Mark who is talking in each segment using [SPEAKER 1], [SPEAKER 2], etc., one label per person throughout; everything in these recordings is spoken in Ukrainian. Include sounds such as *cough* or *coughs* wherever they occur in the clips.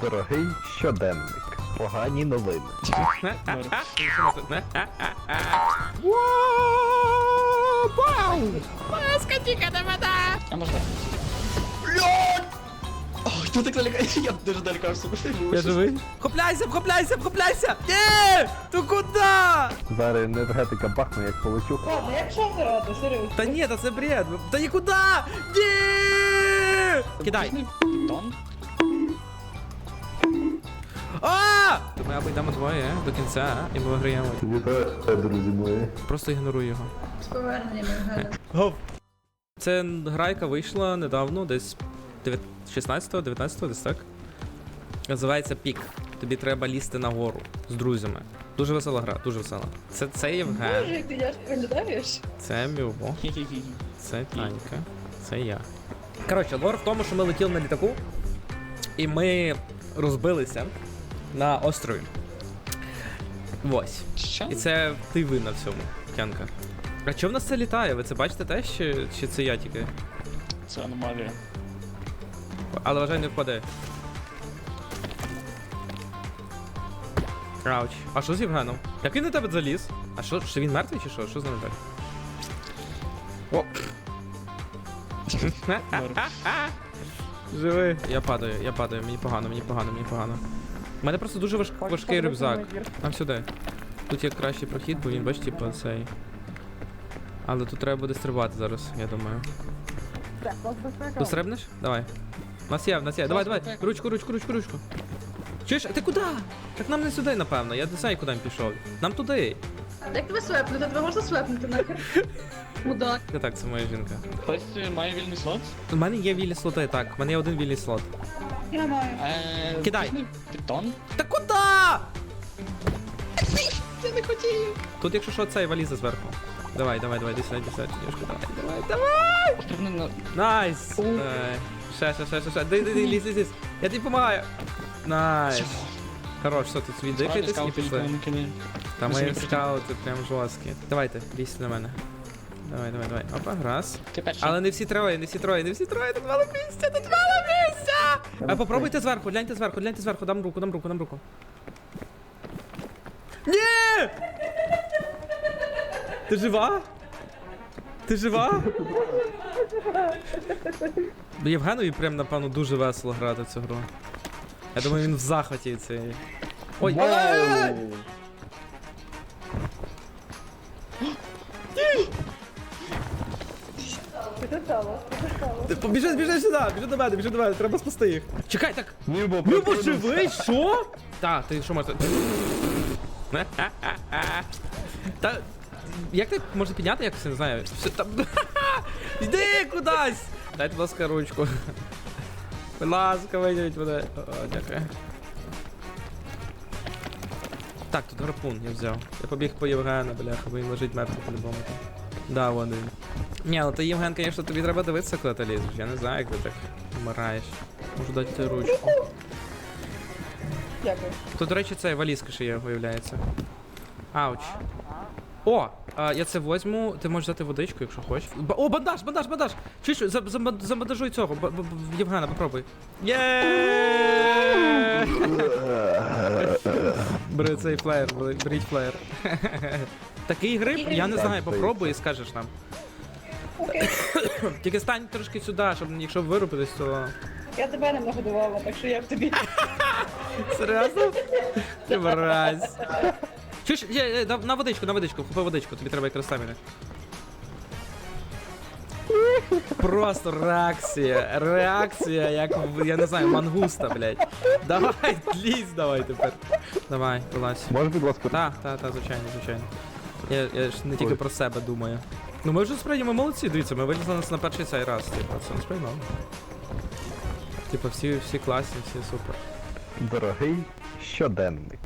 [SPEAKER 1] Дорогий щоденник. Погані новини.
[SPEAKER 2] А можна? Ой, хто так налякає? Я дуже налякався.
[SPEAKER 3] Я живий? Хопляйся, хопляйся, хопляйся! Ні! Ти куди?
[SPEAKER 1] Зараз енергетика бахне, як полечу.
[SPEAKER 4] Ладно, як шов грати, серйозно.
[SPEAKER 3] Та ні, та це бред. Та нікуди! Ні! Кидай.
[SPEAKER 2] Тон?
[SPEAKER 3] А! То ми або йдемо двоє до кінця, і ми виграємо.
[SPEAKER 1] Вітаю, друзі мої.
[SPEAKER 3] Просто ігноруй його.
[SPEAKER 4] З поверненням Євгена. *laughs*
[SPEAKER 3] Гоп. Це гра, яка вийшла недавно, десь 16-го, 19-го, десь так. Називається Пік. Тобі треба лізти на гору з друзями. Дуже весела гра, дуже весела. Це, це
[SPEAKER 4] Боже,
[SPEAKER 3] Євген,
[SPEAKER 4] як ти йдеш, виглядаєш?
[SPEAKER 3] це Мюво, *laughs* це Танька, це я. Коротше, лор в тому, що ми летіли на літаку, і ми розбилися на острові. Ось.
[SPEAKER 2] Що?
[SPEAKER 3] І це ти винна в цьому, Тянка. А чого в нас це літає? Ви це бачите теж, чи, чи це я тільки?
[SPEAKER 2] Це аномалія.
[SPEAKER 3] Але вважай, не впаде. Крауч. А що з Євгеном? Як він на тебе заліз? А що, що він мертвий чи що? Що з ним так? О! *laughs* Живий. Я падаю, я падаю, мені погано, мені погано, мені погано. У мене просто дуже важ... важкий рюкзак. Нам сюди. Тут є кращий прохід, бо він, бач, типу, цей. Але тут треба буде стрибати зараз, я думаю. Пострибнеш? Давай. У нас є, в нас є. Давай, давай. Ручку, ручку, ручку, ручку. Чуєш, а ти куди? Так нам не сюди, напевно. Я не знаю, куди він пішов. Нам туди.
[SPEAKER 4] Як тебе свепнути? Тебе можна свепнути нахер? *laughs* Мудак.
[SPEAKER 3] Та так, це моя жінка.
[SPEAKER 2] Хтось має вільний слот?
[SPEAKER 3] У мене є вільні слоти, так. У мене є один вільний слот.
[SPEAKER 4] Я маю.
[SPEAKER 2] Е,
[SPEAKER 3] Кидай.
[SPEAKER 2] візьми Підтон?
[SPEAKER 3] Та куди?
[SPEAKER 4] Я не хотів.
[SPEAKER 3] Тут, якщо що, цей валіза зверху. Давай, давай, давай, десь, десь, десь, давай, давай, давай.
[SPEAKER 2] На...
[SPEAKER 3] Найс. Давай. Ще, ще, ще, ще, ще. Ди, ди, ди, лізь, лізь, лізь. Я тобі допомагаю. Найс. Хорош, що тут
[SPEAKER 2] Справді
[SPEAKER 3] віддихайтесь і
[SPEAKER 2] ніколи
[SPEAKER 3] пішли.
[SPEAKER 2] не кидає.
[SPEAKER 3] Та мої скаути прям жорсткі. Давайте, лізьте на мене. Давай, давай, давай. Опа, раз.
[SPEAKER 2] Ти перший.
[SPEAKER 3] Але не всі троє, не всі троє, не всі троє, тут мало місця, тут мало місця! А попробуйте зверху, гляньте зверху, гляньте зверху, дам руку, дам руку, дам руку. Ні! Ти жива? Ти жива? Євгенові прям, напевно, дуже весело грати в цю гру. Я думаю, він в захваті від цієї. Ой!
[SPEAKER 4] Що це стало?
[SPEAKER 3] Біжи, біжи сюди, біжи до мене, біжи до мене, треба спасти їх. Чекай, так.
[SPEAKER 1] Нібо,
[SPEAKER 3] Любо живий, що? Так, ти що можеш. Та. Як ти можна підняти якось, я не знаю. Все, там... *laughs* Йди кудись! Дайте, будь ласка, ручку. Будь ласка, вийдіть мене. О, дякую. Так, тут гарпун я взяв. Я побіг по Євгена, бляха, бо він лежить мертвий по-любому. Да, вон він. Ні, ну ти, Євген, звісно, тобі треба дивитися, коли ти лізеш. Я не знаю, як ти так вмираєш. Можу дати тобі ручку.
[SPEAKER 4] Дякую.
[SPEAKER 3] Тут, до речі, це валізка ще є, виявляється. Ауч. О! А, я це возьму, ти можеш взяти водичку, якщо хочеш. Ба- О, бандаж, бандаж, бандаж! Чуєш, за, за, забандажуй цього, ба- ба- ба- Євгена, попробуй. Є! *laughs* Бери цей флеєр, бери- беріть флеєр. *laughs* Такий гриб, я не знаю, попробуй і скажеш нам.
[SPEAKER 4] Окей. *coughs*
[SPEAKER 3] Тільки стань трошки сюди, щоб якщо вирубитись, то.
[SPEAKER 4] Я тебе не нагодувала, так що я в тобі. *laughs*
[SPEAKER 3] Серйозно? Ти мразь. Чуєш, є, є, на, на водичку, на водичку, купи водичку, тобі треба якраз стаміни. Просто реакція, реакція, як в, я не знаю, мангуста, блядь. Давай, лізь давай тепер. Давай, вилазь.
[SPEAKER 1] Можеш, будь ласка,
[SPEAKER 3] Та, та, та, звичайно, звичайно. Я, я ж не тільки
[SPEAKER 1] Ой.
[SPEAKER 3] про себе думаю. Ну ми вже справді ми молодці, дивіться, ми вилізли на, на перший цей раз, типу, це не сприймав. Типу, всі, всі класні, всі супер.
[SPEAKER 1] дорогий щоденник.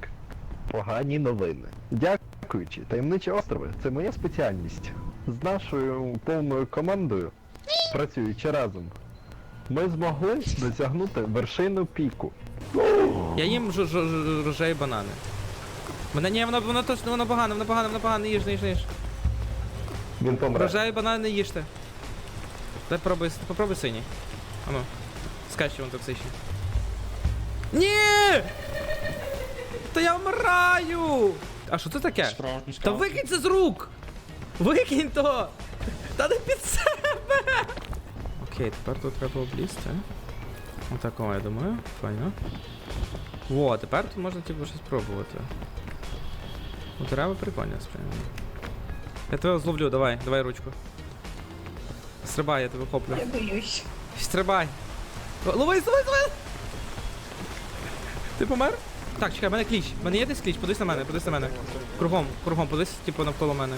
[SPEAKER 1] Погані новини. Дякуючи, таємничі острови це моя спеціальність. З нашою повною командою, працюючи разом, ми змогли досягнути вершину піку.
[SPEAKER 3] Я їм ж- ж- ж- рожей банани. Мене ні, воно, воно точно воно погано, воно погано, воно погано, не їж, їж, їж.
[SPEAKER 1] Він помре.
[SPEAKER 3] Рожей банани не їжте. Дай попробуй, попробуй синій. Ану. Скажи, вон токсичний. Ні! Та я вмираю! А що це таке?
[SPEAKER 2] Справжній
[SPEAKER 3] Та
[SPEAKER 2] скаут.
[SPEAKER 3] викинь це з рук! Викинь то! Та не під себе! Окей, тепер тут треба облізти. Отакого, я думаю. Файно. Во, тепер тут можна типу щось спробувати. Ну, треба прикольно спрямовано. Я тебе зловлю, давай, давай ручку. Стрибай, я тебе хоплю.
[SPEAKER 4] Я боюсь.
[SPEAKER 3] Стрибай. Ловись, ловись, ловись! Ти помер? Так, чекай, в мене кліч. В мене є десь кліч, подивись на мене, подивись на мене. Кругом, кругом, подивись, типу, навколо мене.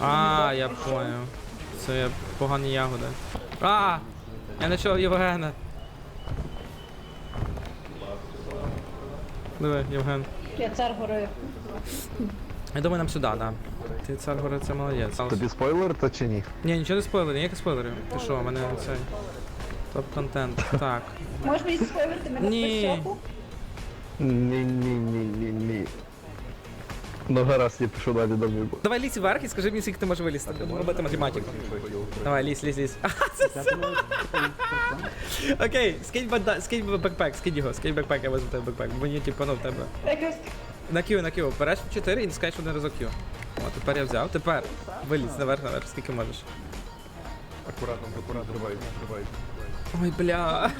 [SPEAKER 3] А, я понял. Це я погані ягоди. А! Я знайшов Євгена. Диви, Євген.
[SPEAKER 4] Я цар гори.
[SPEAKER 3] Я думаю, нам сюди, да. Ти цар гори, це молодець.
[SPEAKER 1] Тобі спойлер, то чи ні?
[SPEAKER 3] Ні, нічого не спойлери, ніяких спойлерів. Ти що, в мене цей. Топ-контент. Так.
[SPEAKER 4] Можеш мені спойлерити мене
[SPEAKER 3] Ні.
[SPEAKER 4] в?
[SPEAKER 1] Ні, ні, ні, ні, ні. Ну гаразд, я пишу далі до мігу.
[SPEAKER 3] Давай лізь вверх і скажи мені, скільки ти можеш вилізти. Будемо робити математику. Давай, лізь, лізь, лізь. Ага, це все. Окей, скинь банда, скинь бекпек, скинь його, скинь бекпек, я візьму тебе бекпек. Мені типу, ну в тебе.
[SPEAKER 4] Якось
[SPEAKER 3] На Q, на Q, береш 4 і натискаєш один разок Q. О, тепер я взяв. Тепер вилізь наверх, наверх, скільки можеш.
[SPEAKER 1] Акуратно, акуратно, тривай, тривай.
[SPEAKER 3] Ой, бля.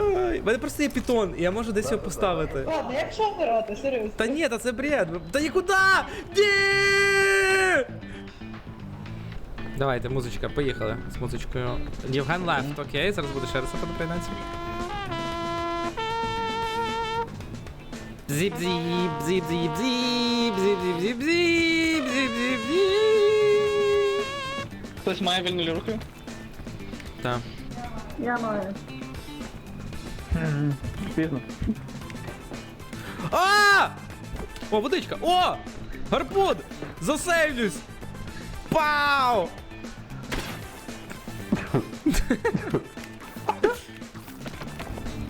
[SPEAKER 3] Ой, в мене просто є питон, і я можу десь його поставити.
[SPEAKER 4] Ладно, як що вмирати, серйозно.
[SPEAKER 3] Та ні, та це бред. Та нікуди! Ні! Давайте, музичка, поїхали з музичкою. Євген лефт, окей, зараз буде ще раз приєднатися. Зіп зіп зіп зіп зіп зіп зіп зіп зіп зіп зіп зіп
[SPEAKER 2] Хтось має вільні руки?
[SPEAKER 3] Так.
[SPEAKER 4] Я маю.
[SPEAKER 2] Пізно.
[SPEAKER 3] А! О, водичка! О! Гарпун! Засейвлюсь! Пау!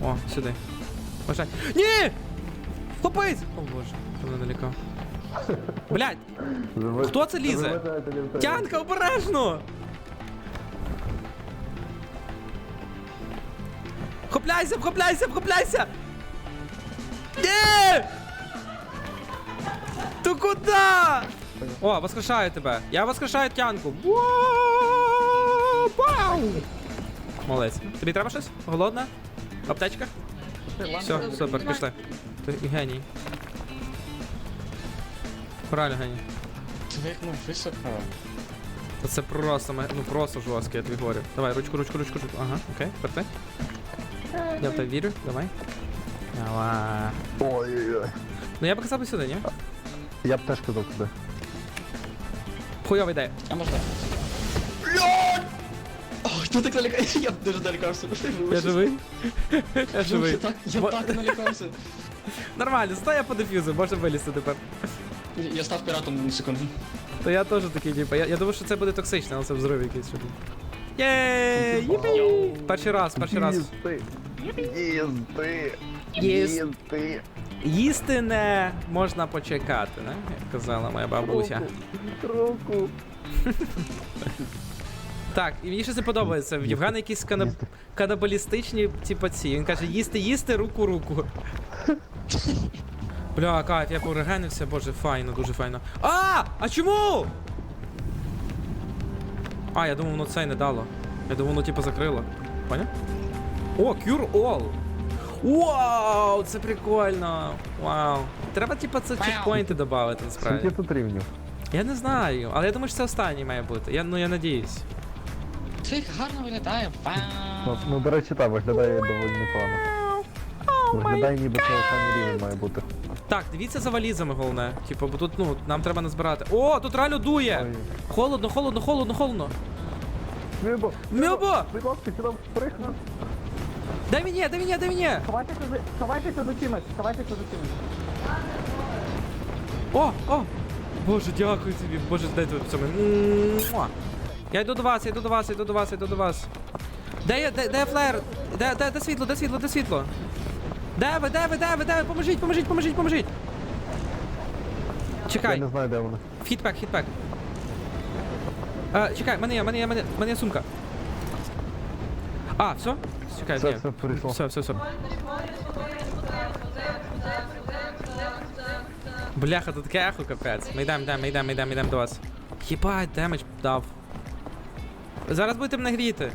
[SPEAKER 3] О, сюди. Бажай. Ні! Хлопець! О боже, там недалеко. Блять, хто це лізе? Тянка, обережно! Хопляйся, хопляйся, хопляйся! Ні! Ти куди? О, воскрешаю тебе. Я воскрешаю тянку. Вау! Молодець. Тобі треба щось? Голодна? Аптечка? Все, супер, пішли. Ти геній. Правильно, геній.
[SPEAKER 2] Ти як ну високо.
[SPEAKER 3] Та це просто, ме- ну просто жорстко, я тобі говорю. Давай, ручку, ручку, ручку, ручку. Ага, окей, тепер ти. Я в тебе вірю, давай. Давай.
[SPEAKER 1] Ой-ой-ой.
[SPEAKER 3] Ну я б казав би сюди, ні?
[SPEAKER 1] Я б теж казав туди.
[SPEAKER 3] Хуйова ідея.
[SPEAKER 2] А можна? Ой, ти так налякався, я дуже налякався.
[SPEAKER 3] Я живий? Я живий.
[SPEAKER 2] Я так, я
[SPEAKER 3] Бо-
[SPEAKER 2] так налякався.
[SPEAKER 3] Нормально, стой я по дефюзу, можна вилізти тепер.
[SPEAKER 2] Я став піратом на секунду.
[SPEAKER 3] То я теж такий, типу, я, я думав, що це буде токсично, але це взрив якийсь щоб. Єй! Їпі! Перший раз, перший раз.
[SPEAKER 1] Їсти. Їсти.
[SPEAKER 3] Їс-
[SPEAKER 1] Їсти.
[SPEAKER 3] Їсти не можна почекати, не? Як казала моя бабуся.
[SPEAKER 1] Руку.
[SPEAKER 3] Так, і мені щось не подобається. В Євгена якісь канаб... Канабалістичні, типу ці. Він каже, їсти, їсти, руку, руку. *laughs* Бля, кайф, я порегенився, боже, файно, дуже файно. А! А чому? А, я думав, воно це й не дало. Я думав, воно типу закрило. Поняв? О, Cure All! Вау, це прикольно! Вау. Треба, типу, це чекпоінти додати, насправді.
[SPEAKER 1] Скільки тут рівнів?
[SPEAKER 3] Я не знаю, але я думаю, що це останній має бути. Я, ну я надіюсь.
[SPEAKER 2] Це гарно виглядає. Вау.
[SPEAKER 1] ну, до речі, так, виглядає доволі непогано. Виглядає ніби це останній рівень має бути.
[SPEAKER 3] Так, дивіться за валізами головне. Типу, бо тут, ну, нам треба назбирати. О, тут реально дує!
[SPEAKER 1] Ой.
[SPEAKER 3] Холодно, холодно, холодно, холодно.
[SPEAKER 1] Мюбо!
[SPEAKER 3] Мюбо!
[SPEAKER 1] Сюди.
[SPEAKER 3] Дай мені, дай мені, дай мені!
[SPEAKER 5] Ховайтеся за чимось, ховайтеся за чимось.
[SPEAKER 3] О, о! Боже, дякую тобі. Боже, дай тут цьому. Я йду до вас, я йду до вас, я йду до вас, я йду до вас. Де я, де, де флеєр? Де, де, де світло, де світло, де світло? Де ви, де ви, де ви, де ви? Поможіть, поможіть, поможіть, поможіть!
[SPEAKER 1] Я
[SPEAKER 3] Чекай.
[SPEAKER 1] не знаю, де вони.
[SPEAKER 3] Хітпек, хітпек. Е, чекай, мене є, мене є, мене, мене є сумка. А, все? чекай,
[SPEAKER 1] Все,
[SPEAKER 3] ні.
[SPEAKER 1] все, перейшло.
[SPEAKER 3] Все, все, все. Бляха, тут таке ехо, капець. Ми йдемо, йдемо, йдемо, йдемо, йдемо до вас. Єбать, демедж дав. Зараз будете мене гріти.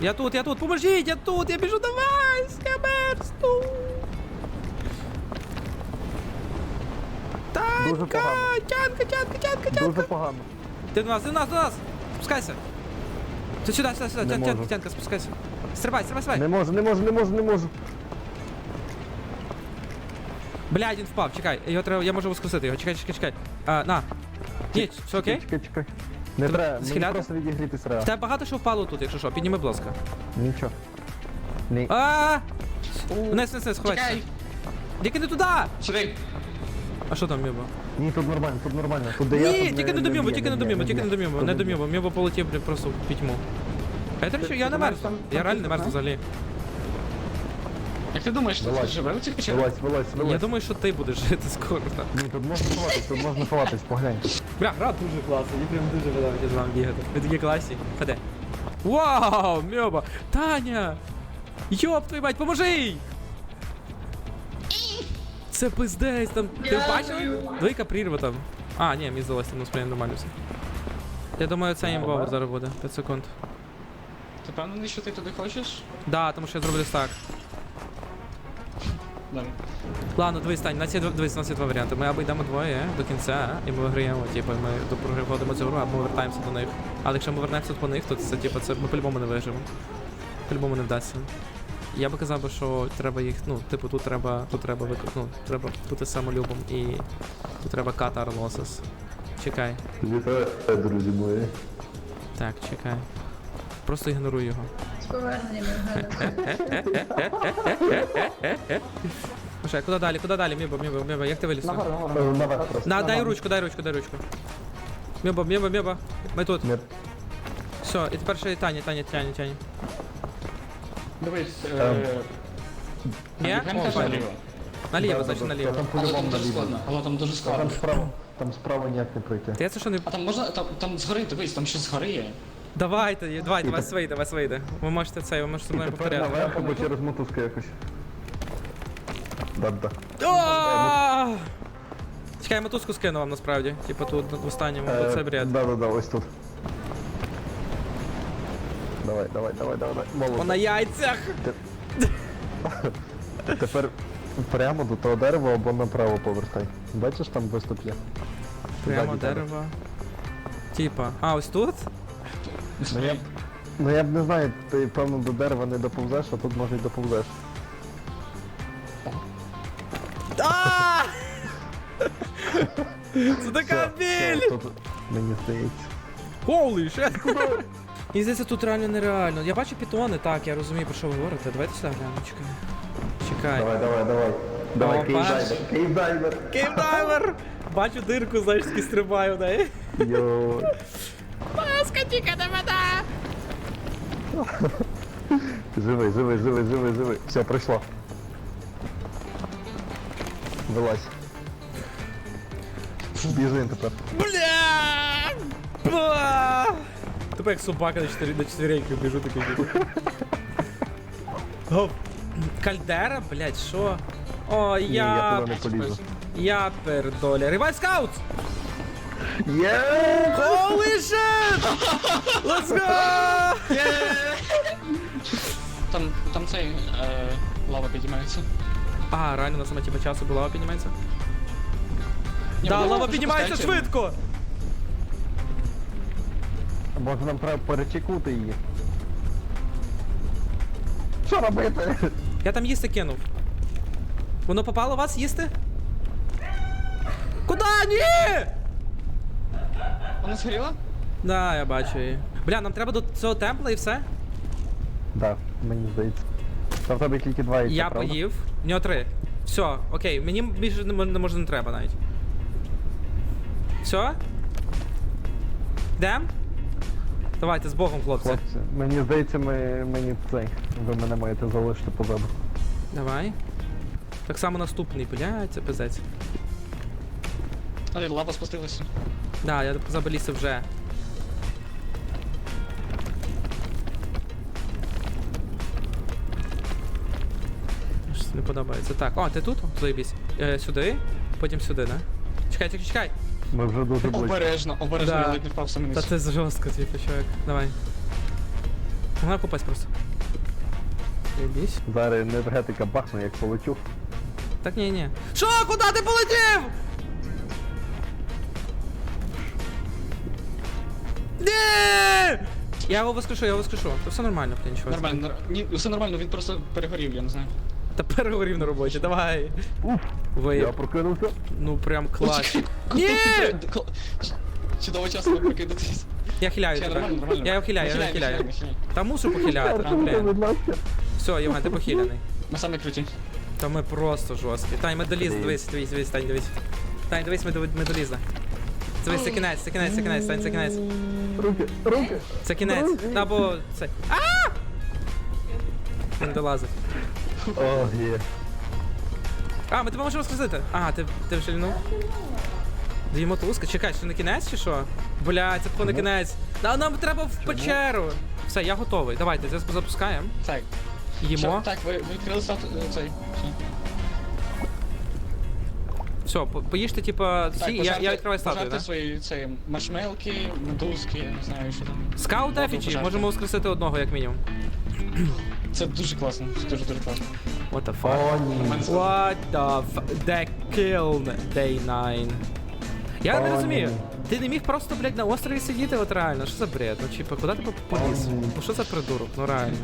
[SPEAKER 3] Я тут, я тут, поможіть, я тут, я біжу до вас, я мерзну.
[SPEAKER 1] Дуже
[SPEAKER 3] Танка,
[SPEAKER 1] погано.
[SPEAKER 3] тянка, тянка, тянка, тянка.
[SPEAKER 1] Дуже погано.
[SPEAKER 3] Ти до нас, ти до нас, до нас! Спускайся! Ти сюди, сюди, сюди,
[SPEAKER 1] Не
[SPEAKER 3] тянка,
[SPEAKER 1] можу.
[SPEAKER 3] тянка, спускайся. Стрибай, стрибай, стрибай.
[SPEAKER 1] Не можу, не можу, не можу, не можу.
[SPEAKER 3] Блядь, він впав, чекай, його треба, я можу воскресити його, чекай, чекай, чекай. А, на. Ні, все окей?
[SPEAKER 1] Чекай, чекай. Не треба, мені
[SPEAKER 3] схиляти?
[SPEAKER 1] просто відігрітись треба.
[SPEAKER 3] В Тебе багато що впало тут, якщо що, підніми, будь ласка.
[SPEAKER 1] Нічого. Ні.
[SPEAKER 3] А! Вниз, вниз, сховайся.
[SPEAKER 2] Чекай!
[SPEAKER 3] Тільки не туди!
[SPEAKER 2] Сюди!
[SPEAKER 3] А що там, Міба?
[SPEAKER 1] Ні, тут нормально, тут нормально. Тут де я,
[SPEAKER 3] Ні,
[SPEAKER 1] тут
[SPEAKER 3] тільки не до
[SPEAKER 1] б'є,
[SPEAKER 3] тільки не до
[SPEAKER 1] б'є,
[SPEAKER 3] тільки не до
[SPEAKER 1] Тут
[SPEAKER 3] не до. Міба. Міба полетів, блін, просто в пітьму. Я, до речі, я не мерз. Я реально не мерз взагалі.
[SPEAKER 2] Як ти думаєш, що ти
[SPEAKER 1] Вилазь.
[SPEAKER 2] живе у цих печерах?
[SPEAKER 1] Вилазь, вилазь,
[SPEAKER 3] Я
[SPEAKER 1] вилазь.
[SPEAKER 3] думаю, що ти будеш жити скоро. так.
[SPEAKER 1] Ні, тут можна ховатись, тут можна ховатись, поглянь.
[SPEAKER 3] Бля, гра дуже класна, мені прям дуже подобається з вами бігати. Ви такі класні. Ходи. Вау, мьоба! Таня! Йоп твою мать, поможи! Це пиздець, там. Ти бачив? Двійка прірва там. А, ні, мені здалося, там насправді нормально все. Я думаю, це імбово зараз буде. 5 секунд.
[SPEAKER 2] Ти впевнений, що ти туди хочеш?
[SPEAKER 3] Да, тому що я зроблю так.
[SPEAKER 2] Давай.
[SPEAKER 3] Ладно, дивись, Тань, у нас два- дивись, нас є два варіанти. Ми або йдемо двоє до кінця, і ми виграємо, типу, ми до- проходимо цю гру, або ми вертаємося до них. Але якщо ми вернемося по них, то це типу, це ми по-любому не виживемо. По-любому не вдасться. Я би казав, би, що треба їх, ну, типу, тут треба, тут треба вик- ну, треба бути самолюбом і тут треба our losses. Чекай.
[SPEAKER 1] Вітаю, друзі мої.
[SPEAKER 3] Так, чекай. Просто ігноруй його. Що, *laughs* куди далі, куди далі, Міба, Міба, Міба, як ти виліз?
[SPEAKER 1] Е,
[SPEAKER 5] нагору.
[SPEAKER 1] Наверх просто.
[SPEAKER 3] На, дай ручку, дай ручку, дай ручку. Міба, Міба, Міба. Ми тут.
[SPEAKER 1] Ні.
[SPEAKER 3] Все, і тепер ще Таня, Таня, Таня, Таня.
[SPEAKER 2] Дивись,
[SPEAKER 1] Ем.
[SPEAKER 2] е...
[SPEAKER 3] Ні? О, файно.
[SPEAKER 2] наліво.
[SPEAKER 3] Наліво, значить наліво.
[SPEAKER 1] Там
[SPEAKER 2] Але там
[SPEAKER 1] по-любому
[SPEAKER 2] дуже
[SPEAKER 1] наліво.
[SPEAKER 2] складно. Але там дуже складно.
[SPEAKER 1] там справа, там справа ніяк не пройти.
[SPEAKER 3] Я це що не.
[SPEAKER 2] А там можна, там, там згори, дивись, там ще згори є.
[SPEAKER 3] Давайте, *laughs* давайте, вас вийде, вас вийде. Ви можете це, ви можете зі мною
[SPEAKER 1] тепер
[SPEAKER 3] повторяти.
[SPEAKER 1] наверх або через мотузку якось. Да-да.
[SPEAKER 3] О! Чекай, я мотузку скину вам насправді. Типа тут в останньому, бо це бред.
[SPEAKER 1] Е, Да-да-да, ось тут. Давай, давай, давай, давай, давай.
[SPEAKER 3] О, на яйцях! *laughs*
[SPEAKER 1] Тепер прямо до того дерева або направо повертай. Бачиш, там виступ є.
[SPEAKER 3] Прямо
[SPEAKER 1] Ззаді
[SPEAKER 3] дерево. Типа. А, ось тут?
[SPEAKER 1] Ну я, б- ну я б не знаю, ти певно до дерева не доповзеш, а тут може й доповзеш.
[SPEAKER 3] А! *laughs* Це така
[SPEAKER 1] Все,
[SPEAKER 3] біль!
[SPEAKER 1] тут мені здається.
[SPEAKER 3] Holy shit! *laughs* Мені здається, тут реально нереально. Я бачу пітони, так, я розумію, про що ви говорите. Давайте сюди глянемо, чекай. Чекай.
[SPEAKER 1] Давай, давай, давай. Давай,
[SPEAKER 3] Опа.
[SPEAKER 1] кейвдайвер, кейвдайвер.
[SPEAKER 3] Кейвдайвер! Бачу дирку, знаєш, таки стрибаю в неї.
[SPEAKER 1] Йой. *laughs*
[SPEAKER 3] Маска, тільки не вода! *laughs*
[SPEAKER 1] Живий, живий, живий, живий, живий. Все, пройшло. Вилазь. Біжи тепер.
[SPEAKER 3] Бля! Ба! Тупо як собака на чотири на чотиреньках біжу такий. типу. *laughs* Гоп. Кальдера, блядь, що? О,
[SPEAKER 1] Ні, я
[SPEAKER 3] я...
[SPEAKER 1] туди не полізу.
[SPEAKER 3] Я пердоля. Ревайв скаут!
[SPEAKER 1] Є!
[SPEAKER 3] Holy shit! Let's go!
[SPEAKER 2] Там, там цей, е... лава підіймається.
[SPEAKER 3] А, реально на саме типу часу була лава піднімається?
[SPEAKER 2] Ні,
[SPEAKER 3] Да,
[SPEAKER 2] вона
[SPEAKER 3] лава
[SPEAKER 2] вже
[SPEAKER 3] піднімається швидко!
[SPEAKER 1] Може нам треба перечекути її. Що робити?
[SPEAKER 3] Я там їсти кинув. Воно попало вас їсти? Куда? Ні!
[SPEAKER 2] Вона згоріла?
[SPEAKER 3] Да, я бачу її. Бля, нам треба до цього темпла і все.
[SPEAKER 1] Да, мені здається. Та в тебе тільки два яйця,
[SPEAKER 3] Я
[SPEAKER 1] правда?
[SPEAKER 3] поїв. В нього три. Все, окей, мені більше не, м- не може не треба навіть. Все? Йдем? Давайте з Богом, хлопці.
[SPEAKER 1] Хлопці, мені здається, ми, мені цей. Ви мене маєте залишити позаду.
[SPEAKER 3] Давай. Так само наступний, блядь, це пиздець.
[SPEAKER 2] Але лава спустилася.
[SPEAKER 3] Да, я заболівся вже. Щось не подобається. Так, о, ти тут? заебись. Е, сюди, потім сюди, да? Чекай, чекай, чекай.
[SPEAKER 1] Мы вже дуже близько.
[SPEAKER 2] Обережно, обережно,
[SPEAKER 3] Да.
[SPEAKER 2] я ледь не впав саме
[SPEAKER 3] Та це жорстко, типу, чувак. Давай. Вона купать просто. Заєбісь.
[SPEAKER 1] Зараз енергетика бахне, як полетю.
[SPEAKER 3] Так, не не. Що, куда ты полетів? Ні! Я його воскрешу, я його воскрешу. То все нормально, блін, чувак.
[SPEAKER 2] Нормально, нар- ні, все нормально, він просто перегорів, я не знаю.
[SPEAKER 3] Та перегорів на роботі, давай.
[SPEAKER 1] Уф, я прокинувся.
[SPEAKER 3] Ну прям клас.
[SPEAKER 2] Ні! Чудово часно ви прокидатись.
[SPEAKER 3] Я хиляю
[SPEAKER 2] Ще
[SPEAKER 3] тебе.
[SPEAKER 2] нормально, нормально.
[SPEAKER 3] Я його хиляю, я його хиляю. Та мушу похиляти, ну,
[SPEAKER 1] Артур, будь
[SPEAKER 3] блін.
[SPEAKER 1] ласка.
[SPEAKER 3] Все, Євген, ти похиляний.
[SPEAKER 2] Ми самі круті.
[SPEAKER 3] Та ми просто жорсткі. Тань, ми доліз, дивись, дивись, дивись, Тань, дивись. Тань, дивись, ми, до- ми долізли. Дивись, це кінець, це кінець, це кінець, Тань, це кінець.
[SPEAKER 1] Руки, руки.
[SPEAKER 3] Це кінець. Та бо це. А! Він долазив.
[SPEAKER 1] О, є.
[SPEAKER 3] А, ми тебе можемо воскресити. Ага, ти, ти вже лінув? Дві мотузки. Чекай, що не кінець чи що? Бля, це не кінець. А нам треба в печеру. Все, я готовий. Давайте, зараз запускаємо.
[SPEAKER 2] Так.
[SPEAKER 3] Їмо.
[SPEAKER 2] Так, ви ви відкрили стат е, цей. Все.
[SPEAKER 3] По- поїжте, типа, всі, я, я відкриваю статую,
[SPEAKER 2] пожарте
[SPEAKER 3] да?
[SPEAKER 2] свої цей, маршмелки, медузки, я не знаю, що там.
[SPEAKER 3] Скаут
[SPEAKER 2] Воду
[SPEAKER 3] Ефічі,
[SPEAKER 2] пожарте.
[SPEAKER 3] можемо воскресити одного, як мінімум.
[SPEAKER 2] Це дуже класно, це дуже дуже класно.
[SPEAKER 3] What the fuck?
[SPEAKER 1] О, ні.
[SPEAKER 2] Мене
[SPEAKER 3] What the f... They killed Day 9. Я не
[SPEAKER 1] О,
[SPEAKER 3] розумію. Ти не міг просто, блядь, на острові сидіти, от реально. Що за бред? Ну, типа, куди ти по- поліз?
[SPEAKER 1] О, ні.
[SPEAKER 3] Ну що за придурок? Ну реально.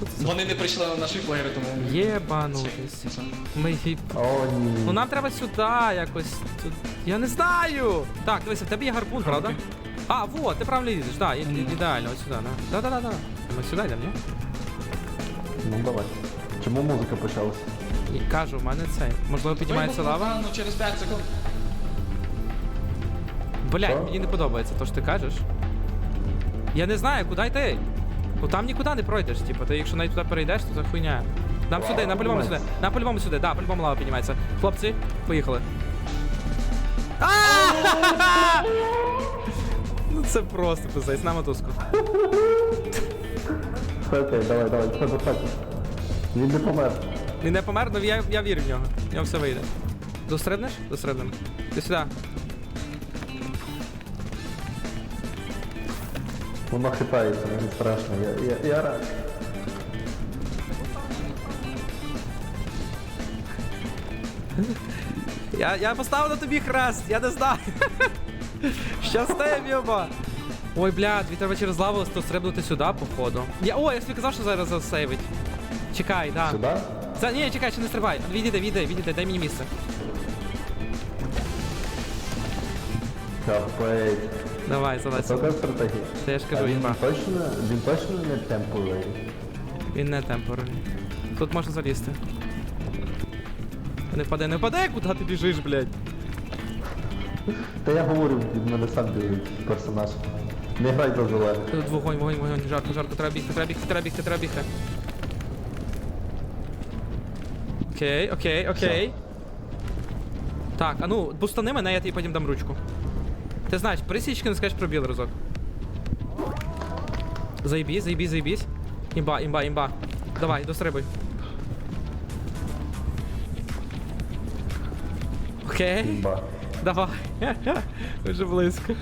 [SPEAKER 3] Що це.
[SPEAKER 2] Вони не прийшли на наші флеєри, тому...
[SPEAKER 3] Єбанутись.
[SPEAKER 2] Це-
[SPEAKER 3] Ми гі-
[SPEAKER 1] О, ні.
[SPEAKER 3] Ну нам треба сюди якось. Тут... Я не знаю. Так, дивися, в тебе є гарпун, правда? А, вот, ти правильно їдеш, да, і- і- ідеально, ось сюди, да. Да-да-да. Ми сюди йдемо, ні?
[SPEAKER 1] Ну давай. Чому музика почалась?
[SPEAKER 3] І кажу, в мене цей. Можливо, піднімається лава?
[SPEAKER 2] вулкану через 5 секунд.
[SPEAKER 3] Блядь,
[SPEAKER 1] Що?
[SPEAKER 3] мені не подобається то, що ти кажеш. Я не знаю, куди йти. Ну там нікуди не пройдеш, типу, ти якщо навіть туди перейдеш, то це хуйня. Нам сюди, на по-любому сюди. На по-любому сюди, да, по-любому лава піднімається. Хлопці, поїхали. Ну це просто пиздець, на мотузку.
[SPEAKER 1] Окей, давай, давай, все достатньо. Він не помер.
[SPEAKER 3] Він не помер, але я, я вірю в нього. В нього все вийде. Дострибнеш? Дострибнемо. Ти сюди.
[SPEAKER 1] Воно хитається, мені страшно. Я, я, я рад.
[SPEAKER 3] Я, я поставив на тобі хрест, я не знаю. Щасти, Міба. Ой, бля, тобі треба через лаву то стрибнути сюди, походу. Я, о, я собі казав, що зараз засейвить. Чекай, да.
[SPEAKER 1] Сюди?
[SPEAKER 3] Це, ні, чекай, ще не стрибай. Відійди, відійди, відійди, дай мені місце.
[SPEAKER 1] Капець.
[SPEAKER 3] Давай, залазь.
[SPEAKER 1] Це стратегія.
[SPEAKER 3] Це я ж кажу,
[SPEAKER 1] він точно, він точно не темповий.
[SPEAKER 3] Він не темпорний. Тут можна залізти. Не впаде, не впаде, куди ти біжиш, блядь?
[SPEAKER 1] Та я говорю, від мене сам біжить персонаж. Не грай за зелених.
[SPEAKER 3] Тут вогонь, вогонь, вогонь, жарко, жарко, треба бігти, треба бігти, треба бігти, треба бігти. Окей, окей, окей. Так, а ну, бустани мене, я тобі потім дам ручку. Ти знаєш, присічки не скажеш про білий разок. Заєбісь, заєбісь, заєбісь. Імба, імба, імба. Давай, дострибуй. Окей.
[SPEAKER 1] Імба.
[SPEAKER 3] Давай. *laughs* Вже близько.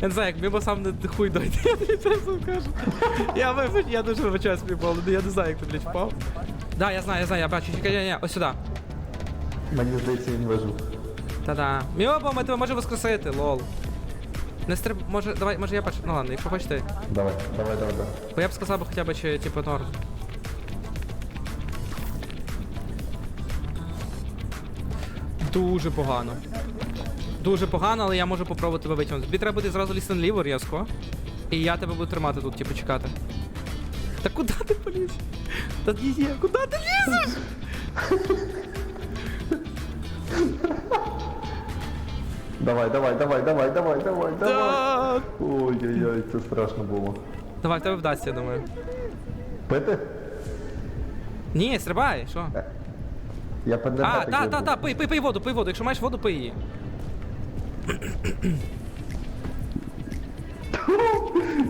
[SPEAKER 3] Я не знаю, як мимо сам не хуй дойде, я тобі чесно кажу. Я вибач, я дуже вибачаюсь мимо, але я не знаю, як ти, блядь, впав. Да, я знаю, я знаю, я бачу, чекай, ні, ні, ось сюди.
[SPEAKER 1] Мені здається, він вижив.
[SPEAKER 3] Та-да. Міобо, ми тебе можемо воскресити, лол. Не стриб... Може, давай, може я перший. Ну ладно, якщо хочете.
[SPEAKER 1] Давай, давай, давай, давай.
[SPEAKER 3] Бо я б сказав би хоча б чи, типу, норм. Дуже погано. Дуже погано, але я можу попробувати тебе витягнути. Тобі треба буде зразу лізти наліво різко. І я тебе буду тримати тут, типу, чекати. Та куди ти поліз? Та ні, куди ти лізеш?
[SPEAKER 1] Давай, давай, давай, давай, давай, давай, давай. Ой-ой-ой, це страшно було.
[SPEAKER 3] Давай, в тебе вдасться, я думаю.
[SPEAKER 1] Пити?
[SPEAKER 3] Ні, стрибай, що?
[SPEAKER 1] Я під
[SPEAKER 3] А, та, та, та, пий, пий, пий воду, пий воду. Якщо маєш воду, пий її.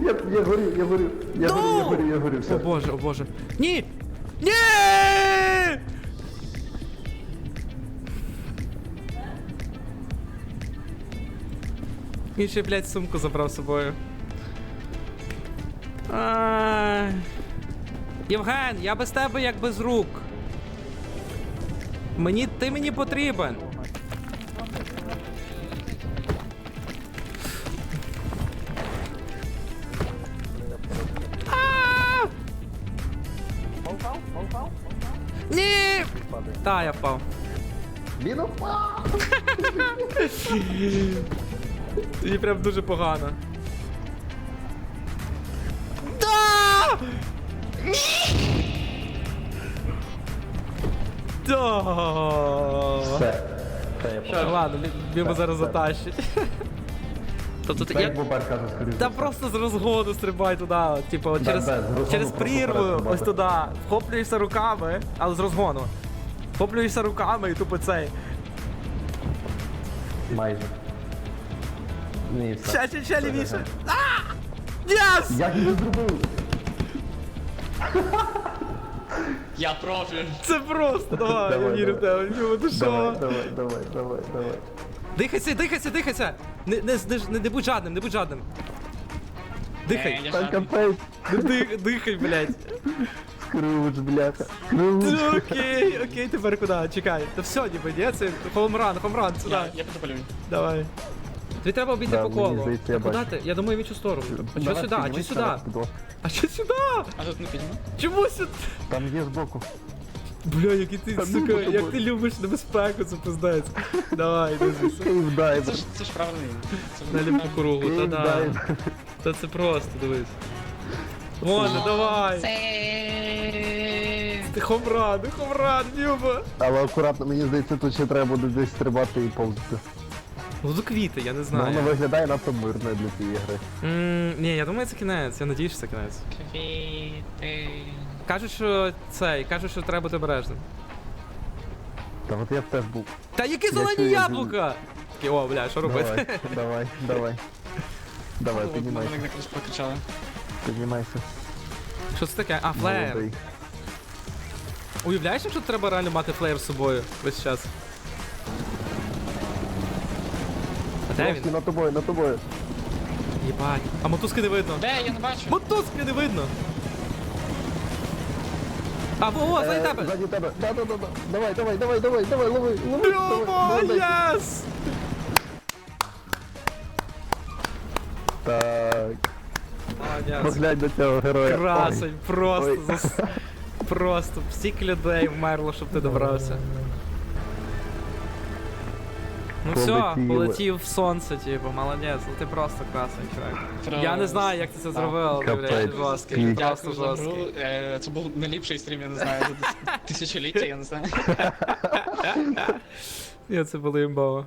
[SPEAKER 1] Я, я горю, я горю, я горю, я горю, я горю, все.
[SPEAKER 3] О боже, о боже. Ні! Він ще, блядь, сумку забрав з собою. Євген, я без тебе як без рук. Мені, ти мені потрібен. Ні! Та, я впав.
[SPEAKER 1] Він упав! *laughs*
[SPEAKER 3] Тобі прям дуже погано. Да! Да!
[SPEAKER 1] Все. Це я попав.
[SPEAKER 3] Ладно, він- він мене зараз затащить. Тобто ти-
[SPEAKER 1] Так,
[SPEAKER 3] я,
[SPEAKER 1] Бобер
[SPEAKER 3] та просто з розгону стрибай туди, от, типу, через,
[SPEAKER 1] да, з розгону
[SPEAKER 3] через
[SPEAKER 1] просто
[SPEAKER 3] прірву, ось туди. Вхоплюєшся руками, але з розгону. Вхоплюєшся руками і тупо цей.
[SPEAKER 1] Майже. Ні, все.
[SPEAKER 3] Ще, ще, ще лівіше. А! Єс!
[SPEAKER 1] Як він зробив?
[SPEAKER 2] Я профі.
[SPEAKER 3] Це просто, давай, я
[SPEAKER 1] Давай,
[SPEAKER 3] вірю в тебе, Люба, ти
[SPEAKER 1] Давай,
[SPEAKER 3] що?
[SPEAKER 1] давай, давай, давай, давай.
[SPEAKER 3] Дихайся, дихайся, дихайся! Не, не, не, не, не будь жадним, не будь жадним. Дихай,
[SPEAKER 1] Та капець.
[SPEAKER 3] не дих, дихай, блядь.
[SPEAKER 1] Скрудж, бляха. Скрудж.
[SPEAKER 3] Ну, Окей, окей, тепер куди? Чекай. Та все, ніби, ні, це хомран, хомран, сюди.
[SPEAKER 2] Я, я підпалюю.
[SPEAKER 3] Давай. Тобі треба обійти
[SPEAKER 1] Да,
[SPEAKER 3] по
[SPEAKER 1] мені
[SPEAKER 3] колу.
[SPEAKER 1] здається, я
[SPEAKER 3] А куди
[SPEAKER 1] бачу.
[SPEAKER 3] ти? Я думаю, в іншу сторону. А
[SPEAKER 1] Давай,
[SPEAKER 3] сюди? А
[SPEAKER 1] піднімись
[SPEAKER 3] сюди? А що сюди?
[SPEAKER 2] А тут не підемо.
[SPEAKER 3] Чому сюди?
[SPEAKER 1] Там є збоку.
[SPEAKER 3] Бля, який ти,
[SPEAKER 1] Та ну,
[SPEAKER 3] сука,
[SPEAKER 1] бо-
[SPEAKER 3] як ти любиш небезпеку, це пиздець. Давай, *laughs* іди звідси.
[SPEAKER 2] Це ж, це ж правильний. Це
[SPEAKER 3] На ліву кругу, та да. Та це просто, дивись. Вон, давай. Ти хомран, ти хомран, Люба.
[SPEAKER 1] Але акуратно, мені здається, тут ще треба буде десь стрибати і повзати.
[SPEAKER 3] Ну до квіти, я не
[SPEAKER 1] Ну,
[SPEAKER 3] знаю.
[SPEAKER 1] воно виглядає надто мирно для цієї гри.
[SPEAKER 3] М, Ні, я думаю, це кінець, я надіюсь, що це кінець.
[SPEAKER 2] Квіти.
[SPEAKER 3] Кажуть, що цей, кажуть, що треба бути обережним.
[SPEAKER 1] Та от я б теж був.
[SPEAKER 3] Та які
[SPEAKER 1] Я
[SPEAKER 3] зелені яблука! Такі, О, бля, що
[SPEAKER 1] Давай,
[SPEAKER 3] робити?
[SPEAKER 1] давай, давай. Давай,
[SPEAKER 2] От,
[SPEAKER 1] піднімайся,
[SPEAKER 2] мене якраз покричали.
[SPEAKER 1] піднімайся.
[SPEAKER 3] Що це таке? А, флеєр.
[SPEAKER 1] Молодий.
[SPEAKER 3] Уявляєш, якщо треба реально мати флеєр з собою весь час? А де
[SPEAKER 1] Трошки
[SPEAKER 3] він?
[SPEAKER 1] над тобою, над тобою.
[SPEAKER 3] Єбать. А мотузки не видно.
[SPEAKER 2] Де, я не бачу.
[SPEAKER 3] Мотузки не видно. А, во, о, ззаді
[SPEAKER 1] Е,
[SPEAKER 3] тебе.
[SPEAKER 1] Ззаді тебе. Да, да, да, да. Давай, давай, давай, давай, давай, лови, лови.
[SPEAKER 3] Люба,
[SPEAKER 1] давай,
[SPEAKER 3] єс!
[SPEAKER 1] Так.
[SPEAKER 3] Молодець.
[SPEAKER 1] Поглянь до цього героя.
[SPEAKER 3] Красень, просто
[SPEAKER 1] Ой.
[SPEAKER 3] зас... Просто стільки людей вмерло, щоб ти добрався. Ну все,
[SPEAKER 1] Полетіли.
[SPEAKER 3] полетів в сонце, типу, молодець, ну ти просто класний чувак. Я не знаю, як ти це зробив, але блядь,
[SPEAKER 1] Капець.
[SPEAKER 3] жорсткий,
[SPEAKER 1] Скільки.
[SPEAKER 3] просто
[SPEAKER 2] Дякую за гру.
[SPEAKER 3] жорсткий.
[SPEAKER 2] Е, Це був найліпший стрім, я не знаю, за *laughs* тисячоліття, я не знаю.
[SPEAKER 3] Ні, це було імбово.